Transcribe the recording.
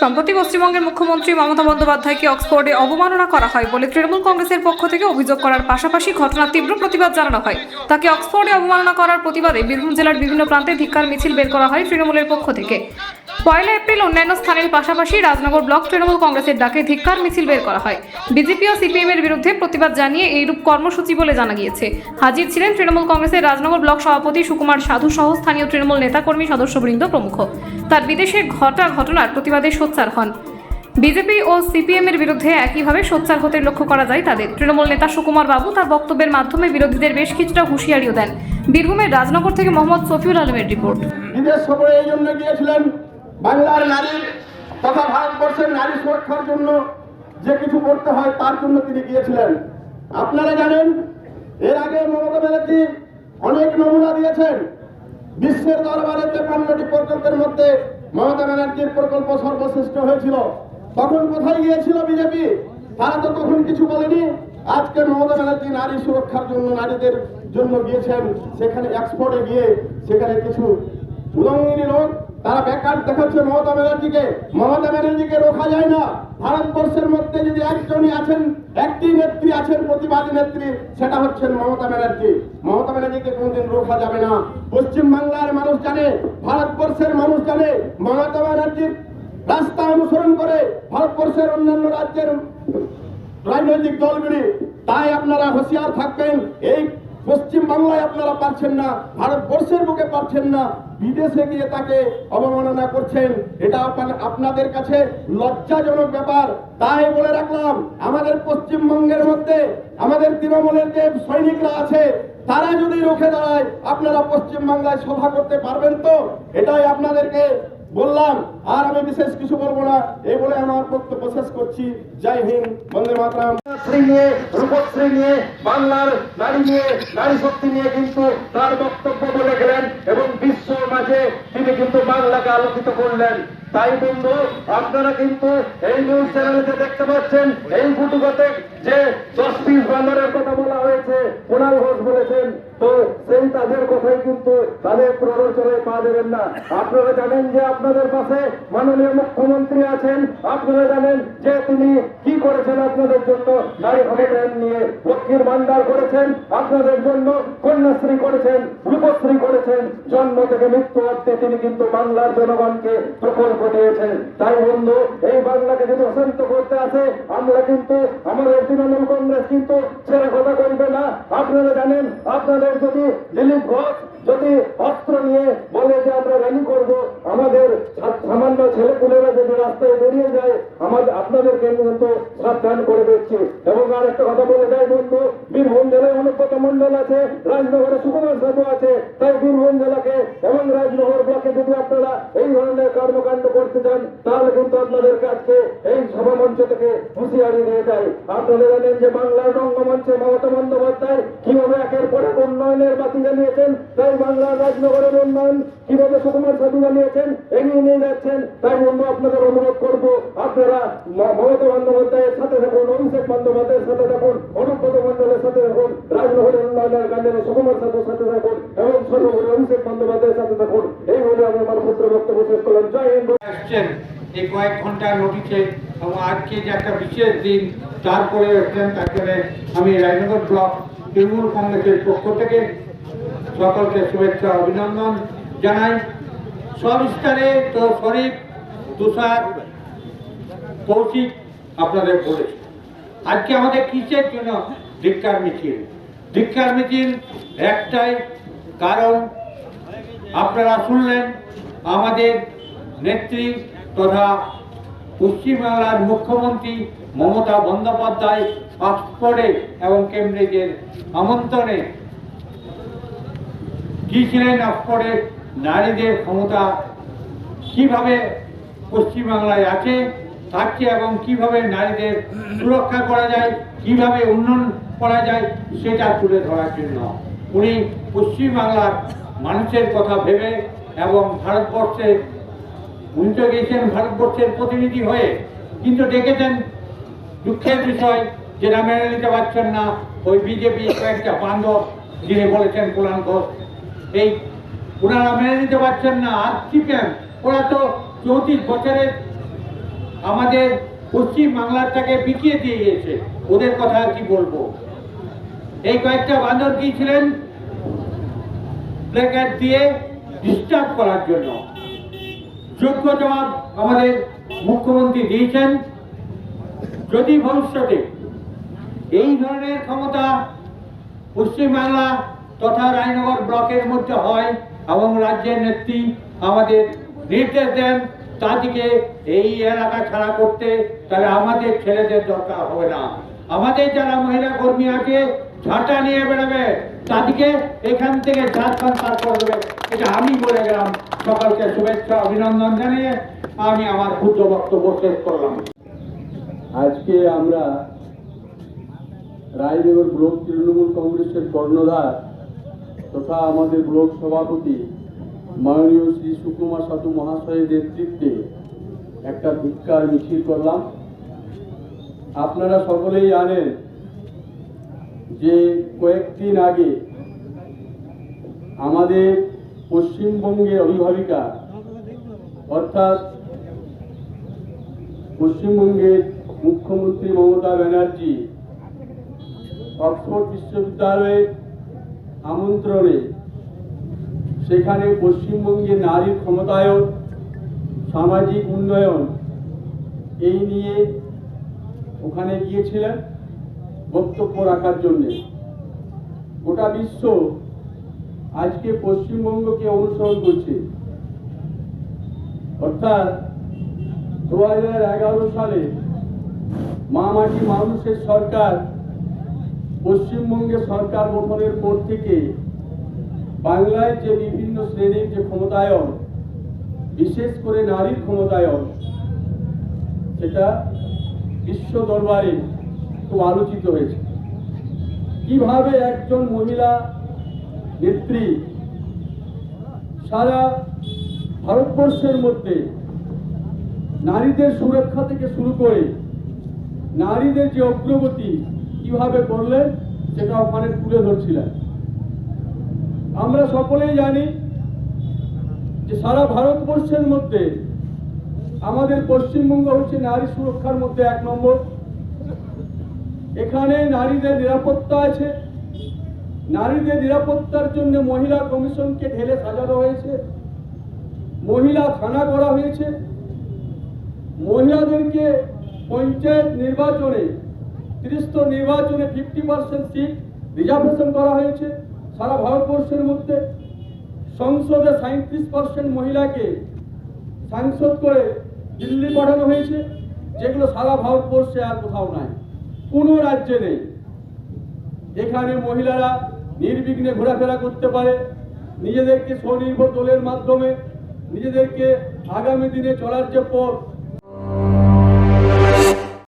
সম্প্রতি পশ্চিমবঙ্গের মুখ্যমন্ত্রী মমতা বন্দ্যোপাধ্যায়কে অক্সফোর্ডে অবমাননা করা হয় বলে তৃণমূল কংগ্রেসের পক্ষ থেকে অভিযোগ করার পাশাপাশি ঘটনার তীব্র প্রতিবাদ জানানো হয়। তাকে অক্সফোর্ডে অবমাননা করার প্রতিবাদে বীরভূম জেলার বিভিন্ন প্রান্তে ধিক্কার মিছিল বের করা হয় তৃণমূলের পক্ষ থেকে। পয়লা এপ্রিল অন্যান্য স্থানের পাশাপাশি রাজনগর ব্লক তৃণমূল কংগ্রেসের ডাকে ধিক্কার মিছিল বের করা হয়। বিজেপি ও সিপিএম এর বিরুদ্ধে প্রতিবাদ জানিয়ে এইরূপ কর্মসূচি বলে জানা গিয়েছে। হাজির ছিলেন তৃণমূল কংগ্রেসের রাজনগর ব্লক সভাপতি সুকুমার সাধু সহ স্থানীয় তৃণমূল নেতাকর্মী সদস্যবৃন্দ প্রমুখ। তার বিদেশে ঘটা ঘটনার প্রতিবাদে সোচ্চার হন। বিজেপি ও সিপিএম এর বিরুদ্ধে একইভাবে সোচ্চার হতে লক্ষ্য করা যায় তাদের। তৃণমূল নেতা সুকুমার বাবু তার বক্তব্যের মাধ্যমে বিরোধীদের বেশ কিছুটা হুঁশিয়ারিও দেন। বীরভূমের রাজনগর থেকে মোহাম্মদ সফিউল আলমের রিপোর্ট। এই জন্য গিয়েছিলেন, বাংলার নারীর তথা ভারতবর্ষের নারী সুরক্ষার জন্য যে কিছু করতে হয় তার জন্য তিনি গিয়েছিলেন। আপনারা জানেন, এর আগে মমতা ব্যানার্জি অনেক নমুনা দিয়েছেন। বিশ্বের দরবারে তেপান্নটি প্রকল্পের মধ্যে মমতা ব্যানার্জির প্রকল্প সর্বশ্রেষ্ঠ হয়েছিল। তখন কোথায় গিয়েছিল বিজেপি? তারা তো তখন কিছু বলেনি। আজকে মমতা ব্যানার্জি নারী সুরক্ষার জন্য নারীদের জন্য গিয়েছেন। সেখানে এক্সপোর্টে গিয়ে সেখানে কিছু উলঙ্গিনী লোক, তারা বেকার দেখাচ্ছে মমতা ব্যানার্জিকে। মমতা ব্যানার্জিকে রোখা যায় না। ভারতবর্ষের মধ্যে যদি একজনই আছেন, একটি নেত্রী আছেন, প্রতিবাদী নেত্রী, সেটা হচ্ছেন মমতা ব্যানার্জি। মমতা ব্যানার্জিকে কোনোদিন রোখা যাবে না। পশ্চিম বাংলার মানুষ জানে, ভারতবর্ষের মানুষ জানে, মমতা ব্যানার্জির রাস্তা অনুসরণ করে ভারতবর্ষের অন্যান্য রাজ্যের রাজনৈতিক দলগুলি। তাই আপনারা হুঁশিয়ার থাকবেন, এই পশ্চিম বাংলায় আপনারা পারছেন না, ভারতবর্ষের বুকে পারছেন না, বিদেশে গিয়ে তাকে অবমাননা করছেন, এটা আপনাদের কাছে লজ্জাজনক ব্যাপার। তাই বলে রাখলাম, আমাদের পশ্চিমবঙ্গের মধ্যে, আমাদের তৃণমূলের যে সৈনিকরা আছে, তারা যদি রুখে দাঁড়ায়, আপনারা পশ্চিম বাংলায় সভা করতে পারবেন তো? এটাই আপনাদেরকে বললাম, আর আমি বিশেষ কিছু বলব না। এই বলে আমার বক্তব্য শেষ করছি। জয় হিন্দ, বন্দে মাতরাম। শ্রী নিয়ে, রূপশ্রী নিয়ে, বাংলার নারী নিয়ে, নারী শক্তি নিয়ে কিন্তু তার বক্তব্য বলে গেলেন এবং বিশ্ব মাঝে তিনি কিন্তু বাংলাকে আলোকিত করলেন। তাই বন্ধু, আপনারা কিন্তু এই নিউজ চ্যানেলে দেখতে পাচ্ছেন এই ফুটুকতে যে দশ পিস বান্দরের কথা বলা হয়েছে কুণাল ঘোষ বলেছেন। তো সেই তাদের কথাই কিন্তু তাদের প্ররোচনায় পা দেবেন না। আপনারা জানেন যে আপনাদের পাশে মাননীয় মুখ্যমন্ত্রী আছেন। আপনারা জানেন যে তিনি কি করেছেন আপনাদের জন্য? নারী ক্ষমতায়ন নিয়ে লক্ষ্মীর ভান্ডার করেছেন। আপনাদের জন্য কন্যাশ্রী করেছেন, রূপশ্রী করেছেন। জন্ম থেকে মৃত্যু অব্দে তিনি কিন্তু বাংলার জনগণকে প্রকল্প দিয়েছেন তাই বন্ধু, এই বাংলাকে যদি অশান্ত করতে আসে, আমরা কিন্তু আমাদের তৃণমূল কংগ্রেস কিন্তু ছেড়ে কথা বলবে না। আপনারা জানেন, আপনাদের যদি দিলীপ ঘোষ যদি অস্ত্র নিয়ে বলে যে আমরা র্যালি করব, আমাদের সামান্য ছেলেপুলেরা যদি রাস্তায় বেরিয়ে যায় আমাদের আপনাদেরকে কিন্তু সাবধান করে দিচ্ছি। এবং আর একটা কথা বলে দেয় বন্ধু, বীরভূম জেলায় অনুব্রত মন্ডল আছে, রাজনগরে সুকুমার সাধু আছে, তাই বীরভূম জেলাকে এবং রাজনগর ব্লকে যদি আপনারা কর্মকাণ্ড করতে চান, তাহলে কিন্তু আপনাদের কাছে এই সভামঞ্চ থেকে হুঁশিয়ারি নিয়ে যায় আপনারা জানেন যে বাংলার রঙ্গমঞ্চে মমতা বন্দ্যোপাধ্যায় কীভাবে একের পর এক উন্নয়নের বাতি জানিয়েছেন তাই বাংলার রাজনগরের উন্নয়ন কীভাবে সুকুমার সাধু জানিয়েছেন এগিয়ে নিয়ে যাচ্ছেন, তাই এই কয়েক ঘণ্টার নোটিশে এবং আজকে যে একটা বিশেষ দিন তারপরে এসছেন তার জন্য আমি রাজনগর ব্লক তৃণমূল কংগ্রেসের পক্ষ থেকে সকলকে শুভেচ্ছা, অভিনন্দন জানাই। সবিস্তারে তো শরীফ, তুষার, কৌশিক আপনাদের বলেছে। আজকে আমাদের কিসের জন্য ধিক্কার মিছিল? ধিক্কার মিছিল একটাই কারণ, আপনারা শুনলেন, আমাদের নেত্রী তথা পশ্চিমবাংলার মুখ্যমন্ত্রী মমতা বন্দ্যোপাধ্যায় অক্সফোর্ডে এবং কেমব্রিজের আমন্ত্রণে গিয়েছিলেন অক্সফোর্ডে নারীদের ক্ষমতা কীভাবে পশ্চিমবাংলায় আছে থাকছে এবং কীভাবে নারীদের সুরক্ষা করা যায়, কীভাবে উন্নয়ন করা যায়, সেটা তুলে ধরার জন্য উনি পশ্চিমবাংলার মানুষের কথা ভেবে এবং ভারতবর্ষের উনি গেছেন ভারতবর্ষের প্রতিনিধি হয়ে, কিন্তু ডেকেছেন দুঃখের বিষয় যেটা মেনে নিতে পারছেন না, ওই বিজেপি কয়েকটা বান্ধব যিনি বলেছেন কুলান ঘোষ। এই ওনারা মেনে নিতে পারছেন না, আর চিপেন ওরা তো চৌত্রিশ বছরের আমাদের পশ্চিম বাংলাটাকে বিকিয়ে দিয়ে গিয়েছে ওদের কথা আর কি বলব? এই কয়েকটা বান্দর গিয়েছিলেন প্লেকার্ড দিয়ে ডিস্টার্ব করার জন্য। যোগ্য জবাব আমাদের মুখ্যমন্ত্রী দিয়েছেন। যদি ভবিষ্যতে এই ধরনের ক্ষমতা পশ্চিমবাংলা তথা রায়নগর ব্লকের মধ্যে হয় এবং রাজ্যের নেত্রী আমাদের নির্দেশ দেন তাদেরকে এই এলাকা ছাড়া করতে, তাহলে আমাদের ছেলেদের দরকার হবে না। আমাদের যারা মহিলা কর্মী আছে ঝাঁটা নিয়ে বেরোবে। তাদেরকে এখান থেকে ঝাড়খণ্ড পার করে দেবে এটা আমি বলে গেলাম। সকলকে শুভেচ্ছা, অভিনন্দন জানিয়ে আমি আমার ক্ষুদ্র বক্তব্য শেষ করলাম। আজকে আমরা রায়নগর ব্লক তৃণমূল কংগ্রেসের কর্ণধার তথা আমাদের ব্লক সভাপতি মাননীয় শ্রী সুকুমার সাধু মহাশয়ের নেতৃত্বে একটা ভিক্ষার মিছিল করলাম। আপনারা সকলেই জানেন যে কয়েকদিন আগে আমাদের পশ্চিমবঙ্গের অভিভাবিকা, অর্থাৎ পশ্চিমবঙ্গের মুখ্যমন্ত্রী মমতা ব্যানার্জি অক্সফোর্ড বিশ্ববিদ্যালয়ের আমন্ত্রণে সেখানে পশ্চিমবঙ্গে নারীর ক্ষমতায়ন, সামাজিক উন্নয়ন এই নিয়ে ওখানে গিয়েছিলেন। বক্তব্য রাখার জন্যে। গোটা বিশ্ব আজকে পশ্চিমবঙ্গকে অনুসরণ করছে। অর্থাৎ দু হাজার এগারো সালে মামাটি মানুষের সরকার পশ্চিমবঙ্গে সরকার গঠনের পর থেকে বাংলায় যে বিভিন্ন শ্রেণির যে ক্ষমতায়ন, বিশেষ করে নারীর ক্ষমতায়ন, সেটা বিশ্ব দরবারে খুব আলোচিত হয়েছে। কীভাবে একজন মহিলা নেত্রী সারা ভারতবর্ষের মধ্যে নারীদের সুরক্ষা থেকে শুরু করে নারীদের যে অগ্রগতি কীভাবে করলেন, সেটা ওখানে তুলে ধরছিলেন। আমরা সকলেই জানি যে সারা ভারতবর্ষের মধ্যে আমাদের পশ্চিমবঙ্গ হচ্ছে নারী সুরক্ষার মধ্যে এক নম্বর। এখানে নারীদের নিরাপত্তা আছে। নারীদের নিরাপত্তার জন্য মহিলা কমিশনকে ঢেলে সাজানো হয়েছে। মহিলা থানা করা হয়েছে। মহিলাদেরকে পঞ্চায়েত নির্বাচনে, ত্রিস্ত নির্বাচনে ফিফটি পার্সেন্ট সিট রিজার্ভেশন করা হয়েছে সারা ভারতবর্ষের মধ্যে। সংসদে সাঁত্রিশ পার্সেন্ট মহিলাকে সাংসদ করে দিল্লি পাঠানো হয়েছে, যেগুলো সারা ভারতবর্ষে আর কোথাও নাই। কোনো রাজ্যে নেই। এখানে মহিলারা নির্বিঘ্নে ঘোরাফেরা করতে পারে, নিজেদেরকে স্বনির্ভর দলের মাধ্যমে, নিজেদেরকে আগামী দিনে চলার যে পথ